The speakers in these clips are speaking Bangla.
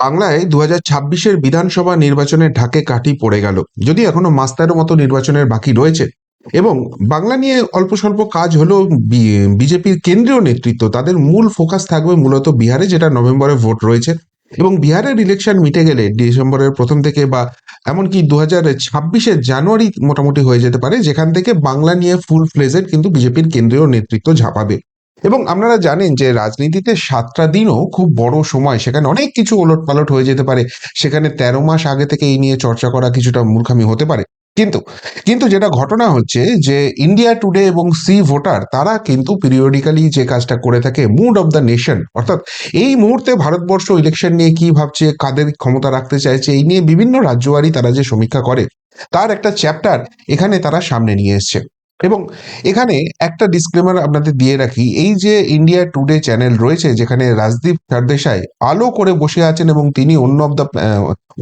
বাংলায় দু হাজার ছাব্বিশের বিধানসভা নির্বাচনের ঢাকে কাঠি পড়ে গেল যদি এখনও মাস্তারের মতো নির্বাচনের বাকি রয়েছে। এবং বাংলা নিয়ে অল্প স্বল্প কাজ হলো বিজেপির কেন্দ্রীয় নেতৃত্ব, তাদের মূল ফোকাস থাকবে মূলত বিহারে, যেটা নভেম্বরে ভোট রয়েছে। এবং বিহারের ইলেকশন মিটে গেলে ডিসেম্বরের প্রথম থেকে বা এমনকি দু হাজার ছাব্বিশের জানুয়ারি মোটামুটি হয়ে যেতে পারে, যেখান থেকে বাংলা নিয়ে ফুল ফ্লেজেড কিন্তু বিজেপির কেন্দ্রীয় নেতৃত্ব ঝাঁপাবে। এবং আপনারা জানেন যে রাজনীতিতে সাতটা দিনও খুব বড় সময়, সেখানে অনেক কিছু ওলট পালট হয়ে যেতে পারে। সেখানে তেরো মাস আগে থেকে এই নিয়ে চর্চা করা কিছুটা মূর্খামি হতে পারে। কিন্তু কিন্তু যেটা ঘটনা হচ্ছে যে ইন্ডিয়া টুডে এবং সি ভোটার তারা কিন্তু পিরিয়ডিক্যালি যে কাজটা করে থাকে মুড অফ দ্য নেশন অর্থাৎ এই মুহূর্তে ভারতবর্ষ ইলেকশন নিয়ে কি ভাবছে, কাদের ক্ষমতা রাখতে চাইছে, এই নিয়ে বিভিন্ন রাজ্যবাড়ি তারা যে সমীক্ষা করে, তার একটা চ্যাপ্টার এখানে তারা সামনে নিয়ে এসছে। এবং এখানে একটা ডিসক্লেমার আপনাদের দিয়ে রাখি, এই যে ইন্ডিয়া টুডে চ্যানেল রয়েছে, যেখানে রাজদীপ সরদেশাই আলো করে বসে আছেন এবং তিনি অন্য অব দ্য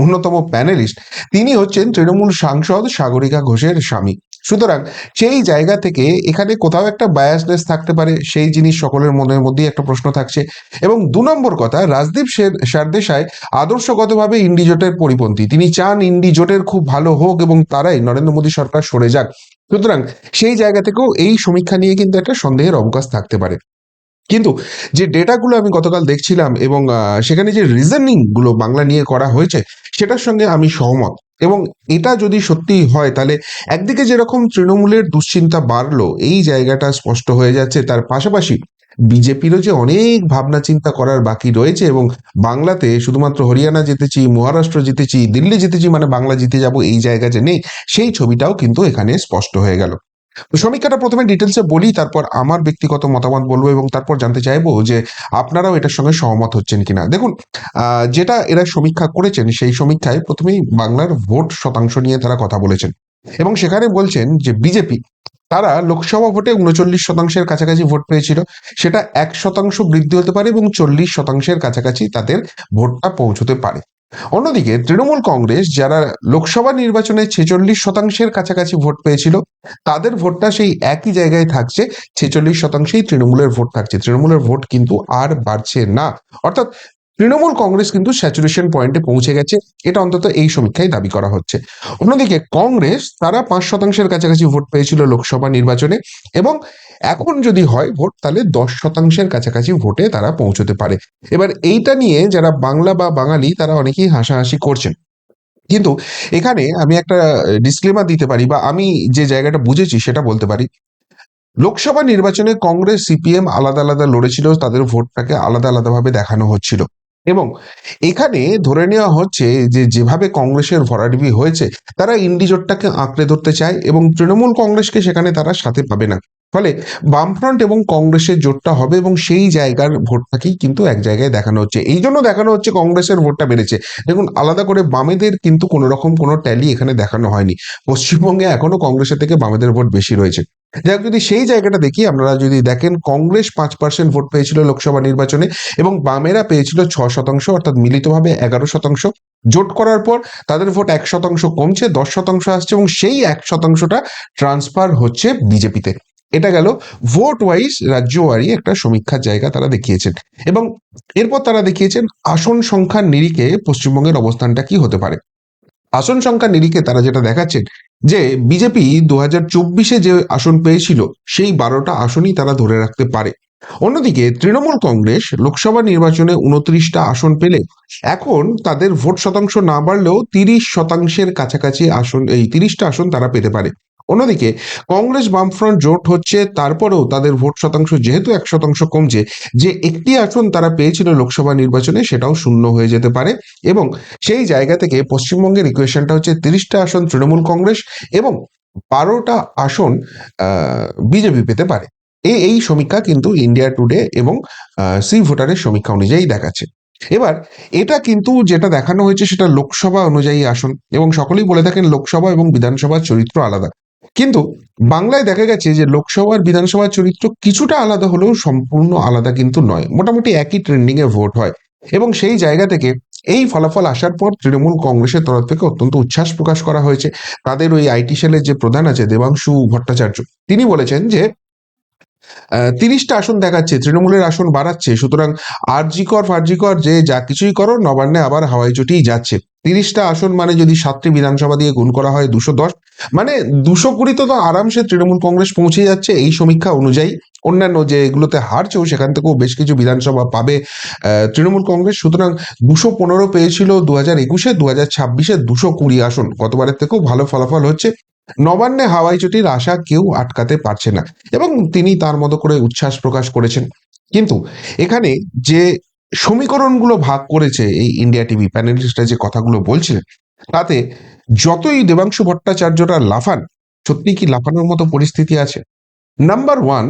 অন্যতম প্যানেলিস্ট তিনি হচ্ছেন তৃণমূল সাংসদ সাগরিকা ঘোষের স্বামী। সুতরাং সেই জায়গা থেকে এখানে কোথাও একটা বায়াসনেস থাকতে পারে, সেই জিনিস সকলের মনের মধ্যেই একটা প্রশ্ন থাকছে। এবং দু নম্বর কথা, রাজদীপ সারদেশাই আদর্শগতভাবে ইন্ডি জোটের পরিপন্থী। তিনি চান ইন্ডি জোটের খুব ভালো হোক এবং তারাই নরেন্দ্র মোদী সরকার সরে যাক। সুতরাং সেই জায়গা থেকেও এই সমীক্ষা নিয়ে কিন্তু একটা সন্দেহের অবকাশ থাকতে পারে। কিন্তু যে ডেটাগুলো আমি গতকাল দেখছিলাম এবং সেখানে যে রিজনিংগুলো বাংলা নিয়ে করা হয়েছে, সেটার সঙ্গে আমি সহমত। এবং এটা যদি সত্যি হয়, তাহলে একদিকে যেরকম তৃণমূলের দুশ্চিন্তা বাড়লো, এই জায়গাটা স্পষ্ট হয়ে যাচ্ছে। তার পাশাপাশি বিজেপিরও যে অনেক ভাবনা চিন্তা করার বাকি রয়েছে এবং বাংলাতে শুধুমাত্র হরিয়ানা জিতেছি, মহারাষ্ট্র জিতেছি, দিল্লি জিতেছি মানে বাংলা জিতে যাব এই জায়গা যে নেই, সেই ছবিটাও কিন্তু এখানে স্পষ্ট হয়ে গেল। সমীক্ষাটা প্রথমে ডিটেলসে বলি, তারপর আমার ব্যক্তিগত মতামত বলব এবং তারপর জানতে চাইব যে আপনারাও এটার সঙ্গে সহমত হচ্ছেন কিনা। দেখুন যেটা এরা সমীক্ষা করেছেন, সেই সমীক্ষায় প্রথমেই বাংলার ভোট শতাংশ নিয়ে তারা কথা বলেছেন এবং সেখানে বলছেন যে বিজেপি তারা লোকসভা ভোটে উনচল্লিশ শতাংশের কাছাকাছি ভোট পেয়েছিল। সেটা এক শতাংশ বৃদ্ধি হতে পারে এবং চল্লিশ শতাংশের কাছাকাছি তাদের ভোটটা পৌঁছতে পারে। অন্যদিকে তৃণমূল কংগ্রেস যারা লোকসভা নির্বাচনে ছেচল্লিশ শতাংশের কাছাকাছি ভোট পেয়েছিল, তাদের ভোটটা সেই একই জায়গায় থাকছে, ছেচল্লিশ শতাংশেই তৃণমূলের ভোট থাকছে। তৃণমূলের ভোট কিন্তু আর বাড়ছে না। অর্থাৎ তৃণমূল কংগ্রেস কিন্তু স্যাচুরেশন পয়েন্টে পৌঁছে গেছে। এটা অন্তত এই সমীক্ষায় দাবি করা হচ্ছে। অন্যদিকে কংগ্রেস তারা পাঁচ শতাংশের কাছাকাছি ভোট পেয়েছিল লোকসভা নির্বাচনে এবং এখন যদি হয় ভোট, তাহলে দশ শতাংশের কাছাকাছি ভোটে তারা পৌঁছতে পারে। এবার এইটা নিয়ে যারা বাংলা বা বাঙালি, তারা অনেকেই হাসাহাসি করছেন। কিন্তু এখানে আমি একটা ডিসক্লেমার দিতে পারি বা আমি যে জায়গাটা বুঝেছি সেটা বলতে পারি। লোকসভা নির্বাচনে কংগ্রেস, সিপিএম আলাদা আলাদা লড়েছিল, তাদের ভোটটাকে আলাদা আলাদাভাবে দেখানো হচ্ছিল। এবং এখানে ধরে নেওয়া হচ্ছে যে যেভাবে কংগ্রেসের ভরাডুবি হয়েছে, তারা ইন্ডিজোটটাকে আঁকড়ে ধরতে চায় এবং তৃণমূল কংগ্রেসকে সেখানে তারা সাথে পাবে না। ফলে বামফ্রন্ট এবং কংগ্রেসের জোটটা হবে এবং সেই জায়গার ভোটটাকেই কিন্তু এক জায়গায় দেখানো হচ্ছে। এই জন্য দেখানো হচ্ছে কংগ্রেসের ভোটটা বেড়েছে। দেখুন, আলাদা করে বামেদের কিন্তু কোনো রকম কোনো ট্যালি এখানে দেখানো হয়নি। পশ্চিমবঙ্গে এখনও কংগ্রেসের থেকে বামেদের ভোট বেশি রয়েছে। যাই যদি সেই জায়গাটা দেখি, আপনারা যদি দেখেন, কংগ্রেস পাঁচ পার্সেন্ট ভোট পেয়েছিল লোকসভা নির্বাচনে এবং বামেরা পেয়েছিল ছ শতাংশ, অর্থাৎ মিলিতভাবে এগারো শতাংশ। জোট করার পর তাদের ভোট এক শতাংশ কমছে, দশ শতাংশ আসছে এবং সেই এক শতাংশটা ট্রান্সফার হচ্ছে বিজেপিতে। এটা গেল। ভোট ওয়াইজ রাজ্যওয়ারি একটা সমীক্ষার জায়গা তারা দেখিয়েছেন। এবং এরপর তারা দেখিয়েছেন আসন সংখ্যার নিরিখে পশ্চিমবঙ্গের অবস্থানটা কি হতে পারে। আসন সংখ্যার নিরিখে তারা যেটা দেখাচ্ছেন যে বিজেপি দু হাজার চব্বিশে যে আসন পেয়েছিল, সেই বারোটা আসনই তারা ধরে রাখতে পারে। অন্যদিকে তৃণমূল কংগ্রেস লোকসভা নির্বাচনে উনত্রিশটা আসন পেলে, এখন তাদের ভোট শতাংশ না বাড়লেও তিরিশ শতাংশের কাছাকাছি আসন, এই তিরিশটা আসন তারা পেতে পারে। অন্যদিকে কংগ্রেস বামফ্রন্ট জোট হচ্ছে, তারপরেও তাদের ভোট শতাংশ যেহেতু এক শতাংশ কমছে, যে একটি আসন তারা পেয়েছিল লোকসভা নির্বাচনে সেটাও শূন্য হয়ে যেতে পারে এবং সেই জায়গা থেকে পশ্চিমবঙ্গের ইকুয়েশনটা হচ্ছে তিরিশটা আসন তৃণমূল কংগ্রেস এবং বারোটা আসন বিজেপি পেতে পারে। এই এই সমীক্ষা কিন্তু ইন্ডিয়া টুডে এবং সি ভোটারের সমীক্ষা অনুযায়ী দেখাচ্ছে। এবার, এটা কিন্তু যেটা দেখানো হয়েছে সেটা লোকসভা অনুযায়ী আসন এবং সকলেই বলে থাকেন লোকসভা এবং বিধানসভার চরিত্র আলাদা। কিন্তু বাংলায় দেখা গেছে যে লোকসভার বিধানসভার চরিত্র কিছুটা আলাদা হলেও সম্পূর্ণ আলাদা কিন্তু নয়। মোটামুটি একই ট্রেন্ডিং এ ভোট হয়। এবং সেই জায়গা থেকে এই ফলাফল আসার পর তৃণমূল কংগ্রেসের তরফ থেকে অত্যন্ত উচ্ছ্বাস প্রকাশ করা হয়েছে। তাদের ওই আইটি সেলের যে প্রধান আছে দেবাংশু ভট্টাচার্য, তিনি বলেছেন যে তিরিশটা আসন দেখাচ্ছে, তৃণমূলের আসন বাড়াচ্ছে, সুতরাং আরজিকর ফার্জিকর যে যা কিছুই করো নবান্নে আবার হাওয়াই চটিই যাচ্ছে। তিরিশটা আসন মানে যদি সাতটি বিধানসভা দিয়ে গুণ করা হয় দুশো দশ মানে দুশো কুড়িতে তো আরামসে তৃণমূল কংগ্রেস পৌঁছে যাচ্ছে এই সমীক্ষা অনুযায়ী। অন্যান্য যে এগুলোতে হারছেও সেখান থেকেও বেশ কিছু বিধানসভা পাবে তৃণমূল কংগ্রেস। সুতরাং দুশো পনেরো পেয়েছিল দু হাজার একুশে দু হাজার ছাব্বিশে দুশো কুড়ি আসন। গতবারের থেকেও ভালো ফলাফল হচ্ছে। নবান্নে হাওয়াই চটির আশা কেউ আটকাতে পারছে না এবং তিনি তার মতো করে উচ্ছ্বাস প্রকাশ করেছেন। কিন্তু এখানে যে সমীকরণগুলো ভাগ করেছে এই ইন্ডিয়া টিভি প্যানেলিস্টরা যে কথাগুলো বলছিলেন, তাতে যতই দেবাংশু ভট্টাচার্যরা লাফান সত্যি কি লাফানোর মতো পরিস্থিতি আছে? নাম্বার ওয়ান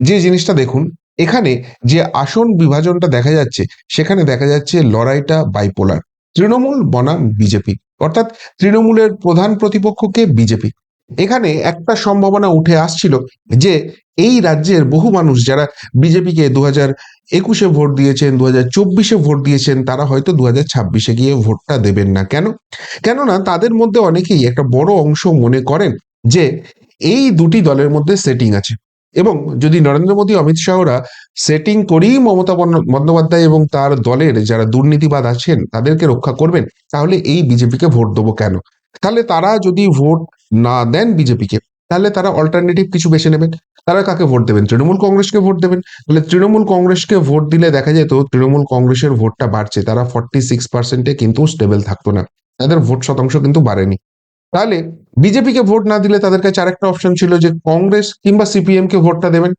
যে জিনিসটা দেখুন, এখানে যে আসন বিভাজনটা দেখা যাচ্ছে, সেখানে দেখা যাচ্ছে লড়াইটা বাইপোলার তৃণমূল বনাম বিজেপি, অর্থাৎ তৃণমূলের প্রধান প্রতিপক্ষকে বিজেপি। এখানে একটা সম্ভাবনা উঠে আসছিল যে এই রাজ্যের বহু মানুষ যারা বিজেপিকে দু হাজার একুশে ভোট দিয়েছেন, দু হাজার চব্বিশে ভোট দিয়েছেন, তারা হয়তো দু হাজার ছাব্বিশে গিয়ে ভোটটা দেবেন না। কেন? কেননা তাদের মধ্যে অনেকেই একটা বড় অংশ মনে করেন যে এই দুটি দলের মধ্যে সেটিং আছে। এবং যদি নরেন্দ্র মোদী, অমিত শাহরা সেটিং করেই মমতা বন্দ্যোপাধ্যায় এবং তার দলের যারা দুর্নীতিবাদ আছেন, তাদেরকে রক্ষা করবেন, তাহলে এই বিজেপিকে ভোট দেবো কেন? তাহলে তারা যদি ভোট না দেন বিজেপিকে, তাহলে তারা অল্টারনেটিভ কিছু বেছে নেবেন। তারা কাকে ভোট দেবেন? তৃণমূল কংগ্রেসকে ভোট দেবেন। তাহলে তৃণমূল কংগ্রেসকে ভোট দিলে দেখা যেত তৃণমূল কংগ্রেসের ভোটটা বাড়ছে, তারা ফর্টি সিক্স পার্সেন্টে কিন্তু স্টেবল থাকতো না। তাদের ভোট শতাংশ কিন্তু বাড়েনি। তাহলে বিজেপিকে ভোট না দিলে তাদের কাছে আরেকটা অপশন ছিল যে কংগ্রেস কিংবা সিপিএম কে ভোটটা দেবেন।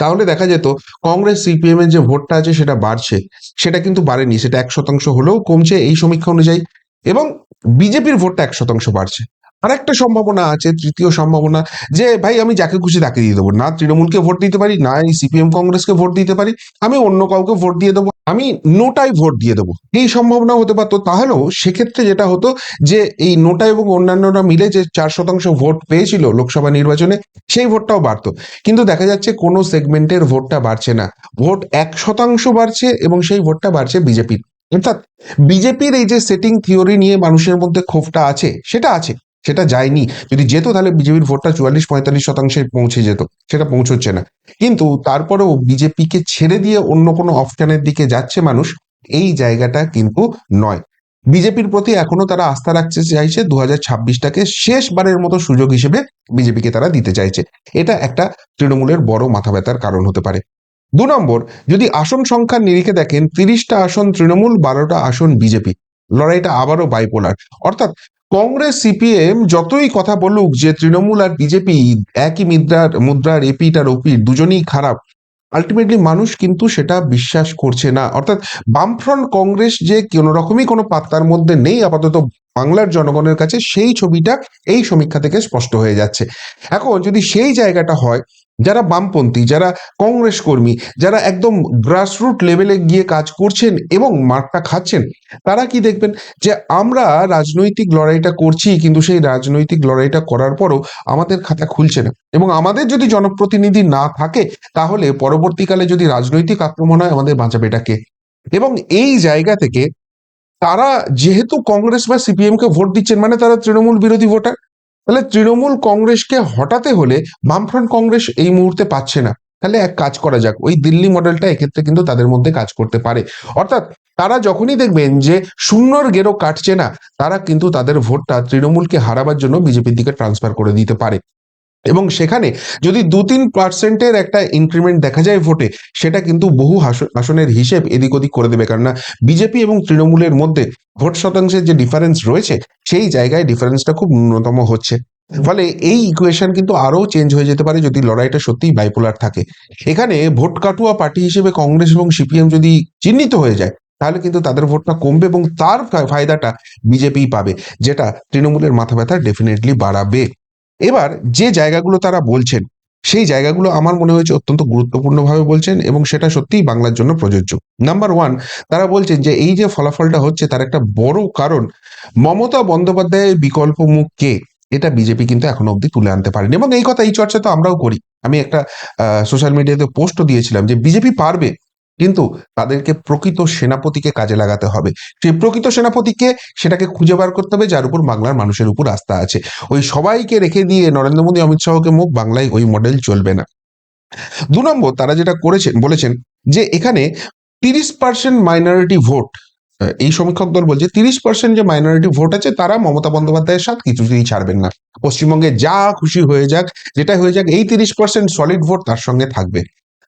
তাহলে দেখা যেত কংগ্রেস সিপিএম এর যে ভোটটা আছে সেটা বাড়ছে, সেটা কিন্তু বাড়েনি, সেটা এক শতাংশ হলেও কমছে এই সমীক্ষা অনুযায়ী। এবং বিজেপির ভোটটা এক শতাংশ বাড়ছে। আর একটা সম্ভাবনা আছে, তৃতীয় সম্ভাবনা, যে ভাই আমি যাকে খুশি তাকে দিয়ে দেবো। না তৃণমূলকে ভোট দিতে পারি, না এই সিপিএম কংগ্রেসকে ভোট দিতে পারি, আমি অন্য কাউকে ভোট দিয়ে দেবো, আমি নোটাই ভোট দিয়ে দেবো। এই সম্ভাবনা হতে পারতো। তাহলেও সেক্ষেত্রে যেটা হতো যে এই নোটা এবং অন্যান্যরা মিলে যে চার শতাংশ ভোট পেয়েছিল লোকসভা নির্বাচনে, সেই ভোটটাও বাড়তো। কিন্তু দেখা যাচ্ছে কোনো সেগমেন্টের ভোটটা বাড়ছে না। ভোট এক শতাংশ বাড়ছে এবং সেই ভোটটা বাড়ছে বিজেপির। অর্থাৎ বিজেপির এই যে সেটিং থিওরি নিয়ে মানুষের মধ্যে ক্ষোভটা আছে, সেটা আছে, সেটা যায়নি। যদি যেত তাহলে বিজেপির ভোটটা চুয়াল্লিশ পঁয়তাল্লিশ শতাংশে পৌঁছে যেত, সেটা পৌঁছচ্ছে না। কিন্তু তারপরেও বিজেপিকে ছেড়ে দিয়ে অন্য কোনো অপশনের দিকে যাচ্ছে মানুষ, এই জায়গাটা কিন্তু নয়। বিজেপির প্রতি এখনও তারা আস্থা রাখতে চাইছে দু হাজার ছাব্বিশটাকে শেষবারের মতো সুযোগ হিসেবে বিজেপিকে তারা দিতে চাইছে। এটা একটা তৃণমূলের বড় মাথা ব্যথার কারণ হতে পারে। দু নম্বর, যদি আসন সংখ্যার নিরিখে দেখেন, তিরিশটা আসন তৃণমূল, বারোটা আসন বিজেপি। লড়াইটা আবারও বাইপোলার অর্থাৎ কংগ্রেস, সিপিএম যতই কথা বলুক যে তৃণমূল আর বিজেপি একই মুদ্রার মুদ্রার এপিট আর ওপিট দুজনেই খারাপ আলটিমেটলি মানুষ কিন্তু সেটা বিশ্বাস করছে না। অর্থাৎ বামফ্রন্ট কংগ্রেস যে কোনো রকমই কোনো পাত্তার মধ্যে নেই, আপাতত বাংলার জনগণের কাছে সেই ছবিটা এই সমীক্ষা থেকে স্পষ্ট হয়ে যাচ্ছে। এখন যদি সেই জায়গাটা হয় যারা বামপন্থী, যারা কংগ্রেস কর্মী, যারা একদম গ্রাসরুট লেভেলে গিয়ে কাজ করছেন এবং মার্কটা খাচ্ছেন, তারা কি দেখবেন যে আমরা রাজনৈতিক লড়াইটা করছি, কিন্তু সেই রাজনৈতিক লড়াইটা করার পরও আমাদের খাতা খুলছে না। এবং আমাদের যদি জনপ্রতিনিধি না থাকে, তাহলে পরবর্তীকালে যদি রাজনৈতিক আক্রমণ হয়, আমাদের বাঁচাবেটা কে? এবং এই জায়গা থেকে তারা যেহেতু কংগ্রেস বা সিপিএম কে ভোট দিচ্ছেন মানে তারা তৃণমূল বিরোধী ভোটার তাহলে তৃণমূল কংগ্রেসকে হটাতে হলে বামফ্রন্ট কংগ্রেস এই মুহূর্তে পাচ্ছে না। তাহলে এক কাজ করা যাক, ওই দিল্লি মডেলটা এক্ষেত্রে কিন্তু তাদের মধ্যে কাজ করতে পারে। অর্থাৎ তারা যখনই দেখবেন যে শূন্যর গেরো কাটছে না, তারা কিন্তু তাদের ভোটটা তৃণমূলকে হারাবার জন্য বিজেপির দিকে ট্রান্সফার করে দিতে পারে। এবং সেখানে যদি দু তিন পার্সেন্টের একটা ইনক্রিমেন্ট দেখা যায় ভোটে, সেটা কিন্তু বহু আসনের হিসেব এদিক ওদিক করে দেবে। কেননা বিজেপি এবং তৃণমূলের মধ্যে ভোট শতাংশের যে ডিফারেন্স রয়েছে, সেই জায়গায় ডিফারেন্সটা খুব ন্যূনতম হচ্ছে। ফলে এই ইকুয়েশন কিন্তু আরও চেঞ্জ হয়ে যেতে পারে যদি লড়াইটা সত্যিই বাইপোলার থাকে। এখানে ভোট কাটুয়া পার্টি হিসেবে কংগ্রেস এবং সিপিএম যদি চিহ্নিত হয়ে যায়, তাহলে কিন্তু তাদের ভোটটা কমবে এবং তার ফায়দাটা বিজেপি পাবে, যেটা তৃণমূলের মাথা ব্যথা ডেফিনেটলি বাড়াবে। এবার যে জায়গাগুলো তারা বলছেন, সেই জায়গাগুলো আমার মনে হয়েছে অত্যন্ত গুরুত্বপূর্ণভাবে বলছেন এবং সেটা সত্যিই বাংলার জন্য প্রযোজ্য। নাম্বার ওয়ান তারা বলছেন যে এই যে ফলাফলটা হচ্ছে তার একটা বড় কারণ, মমতা বন্দ্যোপাধ্যায়ের বিকল্প মুখ কে? এটা বিজেপি কিন্তু এখনও অবধি তুলে আনতে পারেনি এবং এই কথা এই চর্চা তো আমরাও করি। আমি একটা সোশ্যাল মিডিয়াতে পোস্টও দিয়েছিলাম যে বিজেপি পারবে কিন্তু তাদেরকে প্রকৃত সেনাপতিকে কাজে লাগাতে হবে। সেই প্রকৃত সেনাপতিকে সেটাকে খুঁজে বার করতে হবে, যার উপর বাংলার মানুষের উপর আস্থা আছে। ওই সবাইকে রেখে দিয়ে নরেন্দ্র মোদী, অমিত শাহকে মুখ বাংলায় ওই মডেল চলবে না। দু নম্বর, তারা যেটা করেছেন, বলেছেন যে এখানে তিরিশ পার্সেন্ট মাইনরিটি ভোট এই সমীক্ষক দল বলছে তিরিশ পার্সেন্ট যে মাইনরিটি ভোট আছে, তারা মমতা বন্দ্যোপাধ্যায়ের সাথে কিছুতেই ছাড়বেন না। পশ্চিমবঙ্গে যা খুশি হয়ে যাক যেটা হয়ে যাক, এই তিরিশ পার্সেন্ট সলিড ভোট তার সঙ্গে থাকবে।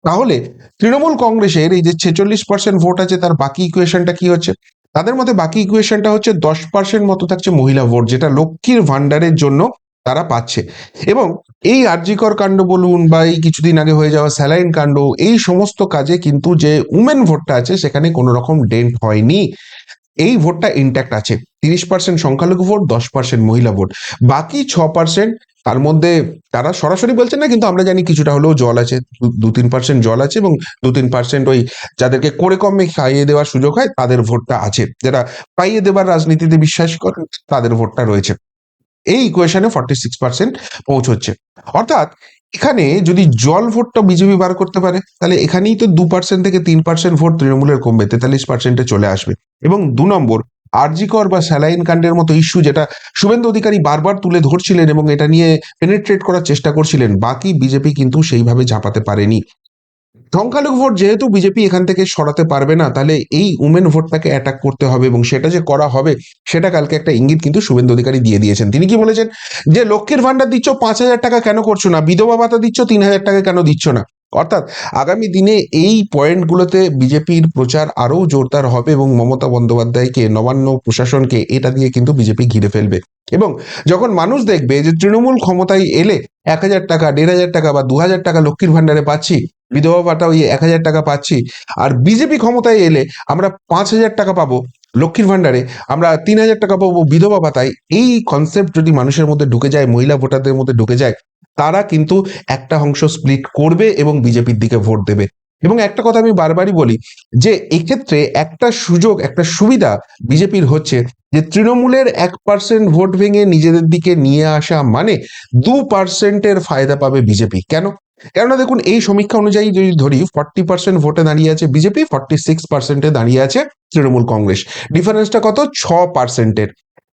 তাহলে তৃণমূল কংগ্রেসের এই যে ছেচল্লিশ পার্সেন্ট ভোট আছে, তার বাকি ইকুয়েশনটা কি হচ্ছে? তাদের মধ্যে বাকি ইকুয়েশনটা হচ্ছে দশ পার্সেন্ট মতো থাকছে মহিলা ভোট যেটা লক্ষ্মীর ভান্ডারের জন্য তারা পাচ্ছে। এবং এই আরজিকর কাণ্ড বলুন বা এই কিছুদিন আগে হয়ে যাওয়া স্যালাইন কাণ্ড, এই সমস্ত কাজে কিন্তু যে উমেন ভোটটা আছে, সেখানে কোনো রকম ডেন্ট হয়নি। এই ভোটটা ইন্ট্যাক্ট আছে। তিরিশ পার্সেন্ট সংখ্যালঘু ভোট দশ পার্সেন্ট মহিলা ভোট বাকি ছ পার্সেন্ট তার মধ্যে তারা সরাসরি বলছেন না, কিন্তু আমরা জানি কিছুটা হলেও জল আছে, দু- তিন পার্সেন্ট জল আছে এবং দু তিন পার্সেন্ট ওই যাদেরকে করে কমে খাইয়ে দেওয়ার সুযোগ হয়, তাদের ভোটটা আছে। যারা পাইয়ে দেবার রাজনীতিতে বিশ্বাস করেন, তাদের ভোটটা রয়েছে। এই ইকুয়েশনে ফর্টি সিক্স পার্সেন্ট পৌঁছচ্ছে। অর্থাৎ এখানে যদি জল ভোটটা বিজেপি বার করতে পারে, তাহলে এখানেই তো দু পার্সেন্ট থেকে তিন পার্সেন্ট ভোট তৃণমূলের কমবে, তেতাল্লিশ পার্সেন্টে চলে আসবে। এবং দু নম্বর আরজিকর বা স্যালাইন কাণ্ডের মতো ইস্যু যেটা শুভেন্দু অধিকারী বারবার তুলে ধরছিলেন এবং এটা নিয়ে পেনেট্রেট করার চেষ্টা করছিলেন, বাকি বিজেপি কিন্তু সেইভাবে ঝাঁপাতে পারেনি। সংখ্যালঘু ভোট যেহেতু বিজেপি এখান থেকে সরাতে পারবে না, তাহলে এই উমেন ভোটটাকে অ্যাটাক করতে হবে এবং সেটা যে করা হবে, সেটা কালকে একটা ইঙ্গিত কিন্তু শুভেন্দু অধিকারী দিয়ে দিয়েছেন। তিনি কি বলেছেন? যে লক্ষ্মীর ভান্ডার দিচ্ছ পাঁচ হাজার টাকা কেন করছ না? বিধবা ভাতা দিচ্ছ, তিন হাজার টাকা কেন দিচ্ছ না? অর্থাৎ আগামী দিনে এই পয়েন্টগুলোতে বিজেপির প্রচার আরও জোরদার হবে এবং মমতা বন্দ্যোপাধ্যায়কে, নবান্ন প্রশাসনকে এটা দিয়ে কিন্তু বিজেপি ঘিরে ফেলবে। এবং যখন মানুষ দেখবে যে তৃণমূল ক্ষমতায় এলে এক হাজার টাকা, দেড় হাজার টাকা বা দু হাজার টাকা লক্ষ্মীর ভান্ডারে পাচ্ছি, বিধবা ভাতা ওই এক হাজার টাকা পাচ্ছি, আর বিজেপি ক্ষমতায় এলে আমরা পাঁচ হাজার টাকা পাবো লক্ষ্মীর ভান্ডারে আমরা তিন হাজার টাকা পাবো বিধবা ভাতায়, এই কনসেপ্ট যদি মানুষের মধ্যে ঢুকে যায়, মহিলা ভোটারদের মধ্যে ঢুকে যায় তারা কিন্তু একটা অংশ স্প্লিট করবে এবং বিজেপির দিকে ভোট দেবে। এবং একটা কথা আমি বারবারই বলি যে, এক্ষেত্রে একটা সুযোগ, একটা সুবিধা বিজেপির হচ্ছে যে, তৃণমূলের এক পার্সেন্ট ভোট ভেঙে নিজেদের দিকে নিয়ে আসা মানে দু পার্সেন্টের ফায়দা পাবে বিজেপি। কেন? কেননা দেখুন, এই সমীক্ষা অনুযায়ী যদি ধরি ফর্টি পার্সেন্ট ভোটে দাঁড়িয়ে আছে বিজেপি ফর্টি সিক্স পার্সেন্টে দাঁড়িয়ে আছে তৃণমূল কংগ্রেস। ডিফারেন্সটা কত? ছ পার্সেন্টের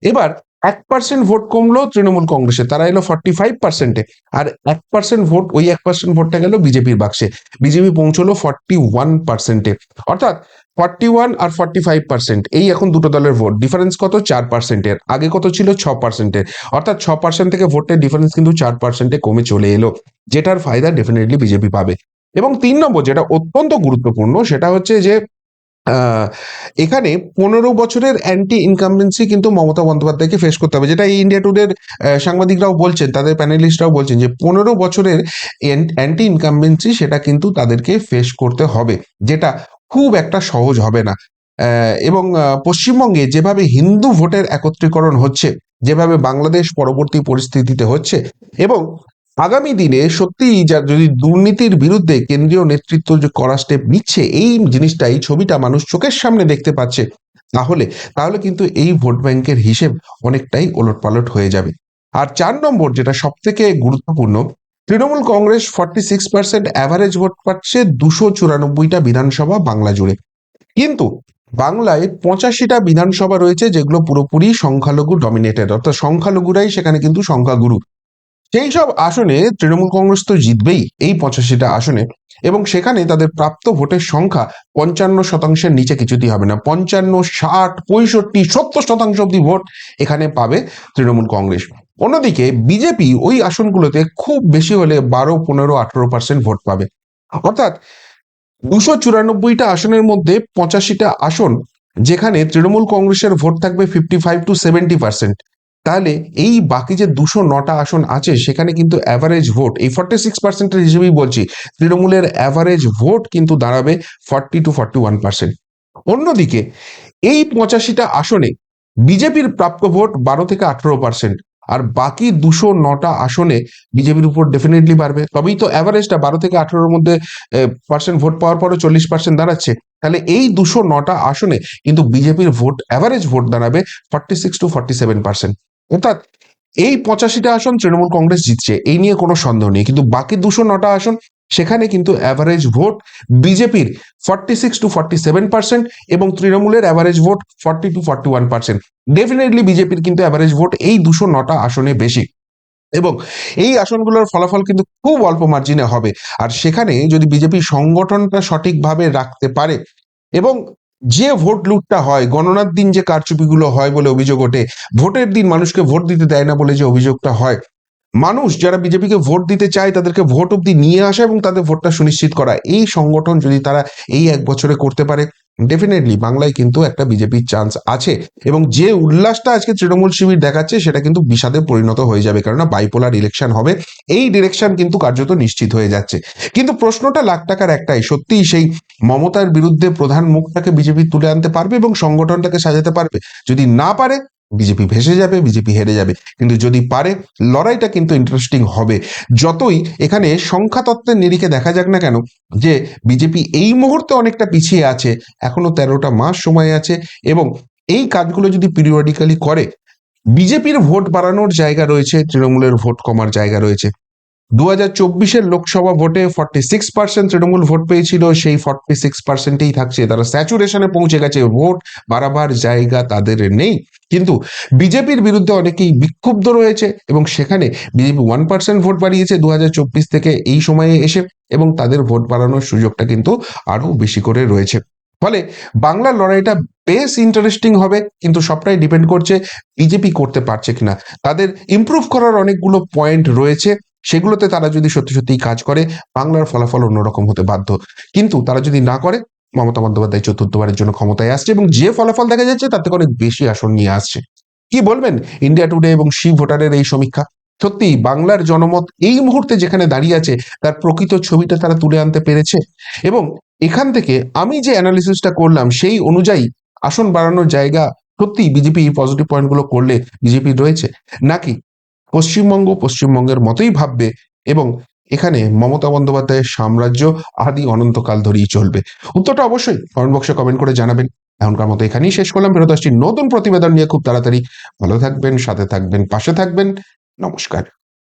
এবার এক পার্সেন্ট ভোট কমলো তৃণমূল কংগ্রেসে, তারা এলো ফর্টি ফাইভ পার্সেন্টে আর এক পার্সেন্ট ভোট ওই এক পার্সেন্ট ভোটটা গেল বিজেপির বাক্সে। বিজেপি পৌঁছলো ফর্টি ওয়ান পার্সেন্টে অর্থাৎ ফর্টি ওয়ান আর ফর্টি ফাইভ পার্সেন্ট এই এখন দুটো দলের ভোট ডিফারেন্স কত? চার পার্সেন্টের আগে কত ছিল? ছ পার্সেন্টের অর্থাৎ ছ পার্সেন্ট থেকে ভোটের ডিফারেন্স কিন্তু চার পার্সেন্টে কমে চলে এলো। যেটার ফায়দা ডেফিনেটলি বিজেপি পাবে। এবং তিন নম্বর, যেটা অত্যন্ত গুরুত্বপূর্ণ, সেটা হচ্ছে যে এখানে পনেরো বছরের অ্যান্টি ইনকামবেন্সি কিন্তু মমতা বন্দ্যোপাধ্যায়কে ফেস করতে হবে, যেটা এই ইন্ডিয়া টুডের সাংবাদিকরাও বলছেন, তাদের প্যানেলিস্টরাও বলছেন যে পনেরো বছরের অ্যান্টি ইনকামবেন্সি সেটা কিন্তু তাদেরকে ফেস করতে হবে, যেটা খুব একটা সহজ হবে না। এবং পশ্চিমবঙ্গে যেভাবে হিন্দু ভোটের একত্রীকরণ হচ্ছে, যেভাবে বাংলাদেশ পরবর্তী পরিস্থিতিতে হচ্ছে, এবং আগামী দিনে সত্যিই যার যদি দুর্নীতির বিরুদ্ধে কেন্দ্রীয় নেতৃত্ব যে করা স্টেপ নিচ্ছে, এই জিনিসটা, এই ছবিটা মানুষ চোখের সামনে দেখতে পাচ্ছে, তাহলে তাহলে কিন্তু এই ভোট ব্যাংকের হিসেব অনেকটাই ওলটপালট হয়ে যাবে। আর চার নম্বর, যেটা সব থেকে গুরুত্বপূর্ণ, Trinamool Congress forty six percent average vote পাচ্ছে দুশো চুরানব্বইটা বিধানসভা বাংলা জুড়ে। কিন্তু বাংলায় পঁচাশিটা বিধানসভা রয়েছে যেগুলো পুরোপুরি সংখ্যালঘু ডমিনেটেড অর্থাৎ সংখ্যালঘুরাই সেখানে কিন্তু সংখ্যাগুরু। সেই সব আসনে তৃণমূল কংগ্রেস তো জিতবেই এই পঁচাশিটা আসনে। এবং সেখানে তাদের প্রাপ্ত ভোটের সংখ্যা পঞ্চান্ন শতাংশের নিচে কিছুতেই হবে না। পঞ্চান্ন, ষাট, পঁয়ষট্টি, সত্তর শতাংশ অব্দি ভোট এখানে পাবে তৃণমূল কংগ্রেস। অন্যদিকে বিজেপি ওই আসনগুলোতে খুব বেশি হলে বারো, পনেরো, আঠেরো পার্সেন্ট ভোট পাবে। অর্থাৎ দুশো চুরানব্বইটা আসনের মধ্যে পঁচাশিটা আসন যেখানে তৃণমূল কংগ্রেসের ভোট থাকবে fifty five to seventy percent তাহলে এই বাকি যে দুশো নটা আসন আছে, সেখানে কিন্তু অ্যাভারেজ ভোট এই ফর্টি সিক্স পার্সেন্টের হিসেবেই বলছি, তৃণমূলের অ্যাভারেজ ভোট কিন্তু দাঁড়াবে forty two forty one percent অন্যদিকে, এই পঁচাশিটা আসনে বিজেপির প্রাপ্য ভোট বারো থেকে আঠেরো পার্সেন্ট আর বাকি দুশো নটা আসনে বিজেপির উপর ডেফিনেটলি বাড়বে। তবেই তো অ্যাভারেজটা বারো থেকে আঠেরোর মধ্যে পার্সেন্ট ভোট পাওয়ার পরে চল্লিশ পার্সেন্ট দাঁড়াচ্ছে। তাহলে এই দুশো নটা আসনে কিন্তু বিজেপির ভোট অ্যাভারেজ ভোট দাঁড়াবে forty six to forty seven percent অর্থাৎ এই পঁচাশিটা আসন তৃণমূল কংগ্রেস জিতছে, এই নিয়ে কোনো সন্দেহ নেই। কিন্তু বাকি দুশো নটা আসন, সেখানে কিন্তু অ্যাভারেজ ভোট বিজেপির forty six two forty seven percent এবং তৃণমূলের average vote forty two forty one percent definitely বিজেপির কিন্তু অ্যাভারেজ ভোট এই দুশো নটা আসনে বেশি। এবং এই আসনগুলোর ফলাফল কিন্তু খুব অল্প মার্জিনে হবে। আর সেখানে যদি বিজেপি সংগঠনটা সঠিকভাবে রাখতে পারে এবং যে ভোট লুটটা হয়, গণনার দিন যে কারচুপিগুলো হয় বলে অভিযোগ ওঠে, ভোটের দিন মানুষকে ভোট দিতে দেয় না বলে যে অভিযোগটা হয়। মানুষ যারা বিজেপিকে ভোট দিতে চায়, তাদেরকে ভোট অব্দি নিয়ে আসা এবং তাদের ভোটটা সুনিশ্চিত করা, এই সংগঠন যদি তারা এই এক বছরে করতে পারে ডেফিনেটলি বাংলায় কিন্তু একটা বিজেপির চান্স আছে এবং যে উল্লাসটা আজকে তৃণমূল শিবির দেখাচ্ছে সেটা কিন্তু বিষাদে পরিণত হয়ে যাবে কেননা বাইপোলার ইলেকশন হবে। এই ডিরেকশন কিন্তু কার্যত নিশ্চিত হয়ে যাচ্ছে। কিন্তু প্রশ্নটা লাখ টাকার একটাই, সত্যিই সেই মমতার বিরুদ্ধে প্রধান মুখটাকে বিজেপি তুলে আনতে পারবে এবং সংগঠনটাকে সাজাতে পারবে? যদি না পারে বিজেপি ভেসে যাবে, বিজেপি হেরে যাবে। কিন্তু যদি পারে, লড়াইটা কিন্তু ইন্টারেস্টিং হবে। যতই এখানে সংখ্যাতত্ত্বের নিরিখে দেখা যাক না কেন, যে বিজেপি এই মুহূর্তে অনেকটা পিছিয়ে আছে, এখনও তেরোটা মাস সময় আছে, এবং এই কাজগুলো যদি পিরিয়ডিক্যালি করে, বিজেপির ভোট বাড়ানোর জায়গা রয়েছে, তৃণমূলের ভোট কমার জায়গা রয়েছে। দু হাজার চব্বিশের লোকসভা ভোটে forty six percent Trinamool vote পেয়েছিল, সেই ফর্টি সিক্স পার্সেন্টেই থাকছে। তারা স্যাচুরেশনে পৌঁছে গেছে, ভোট বাড়াবার জায়গা তাদের নেই। কিন্তু বিজেপির বিরুদ্ধে অনেকেই বিক্ষুব্ধ রয়েছে এবং সেখানে বিজেপি ওয়ান পার্সেন্ট ভোট বাড়িয়েছে দু থেকে এই সময়ে এসে এবং তাদের ভোট বাড়ানোর সুযোগটা কিন্তু আরও বেশি করে রয়েছে। ফলে বাংলার লড়াইটা বেশ ইন্টারেস্টিং হবে, কিন্তু সবটাই ডিপেন্ড করছে বিজেপি করতে পারছে কিনা। তাদের ইমপ্রুভ করার অনেকগুলো পয়েন্ট রয়েছে, সেগুলোতে তারা যদি সত্যি সত্যিই কাজ করে, বাংলার ফলাফল অন্যরকম হতে বাধ্য। কিন্তু তারা যদি না করে মমতা বন্দ্যোপাধ্যায় চতুর্থবারের জন্য ক্ষমতায় আসছে এবং যে ফলাফল দেখা যাচ্ছে থেকে অনেক বেশি আসন নিয়ে আসছে। কি বলবেন? ইন্ডিয়া টুডে এবং শি ভোটারের এই সমীক্ষা? সত্যি, বাংলার জনমত এই মুহূর্তে যেখানে দাঁড়িয়ে আছে, তার প্রকৃত ছবিটা তারা তুলে আনতে পেরেছে? এবং এখান থেকে আমি যে অ্যানালিসিসটা করলাম, সেই অনুযায়ী আসন বাড়ানোর জায়গা সত্যি বিজেপি এই পজিটিভ পয়েন্টগুলো করলে বিজেপি রয়েছে। নাকি পশ্চিমবঙ্গ পশ্চিমবঙ্গের মতোই ভাববে এবং এখানে মমতা বন্দ্যোপাধ্যায়ের সাম্রাজ্য আদি অনন্তকাল ধরেই চলবে। উত্তরটা অবশ্যই কমেন্ট বক্সে কমেন্ট করে জানাবেন। এখনকার মতো এখানেই শেষ করলাম। ফেরত আসছি নতুন প্রতিবেদন নিয়ে খুব তাড়াতাড়ি ভালো থাকবেন, সাথে থাকবেন, পাশে থাকবেন। নমস্কার।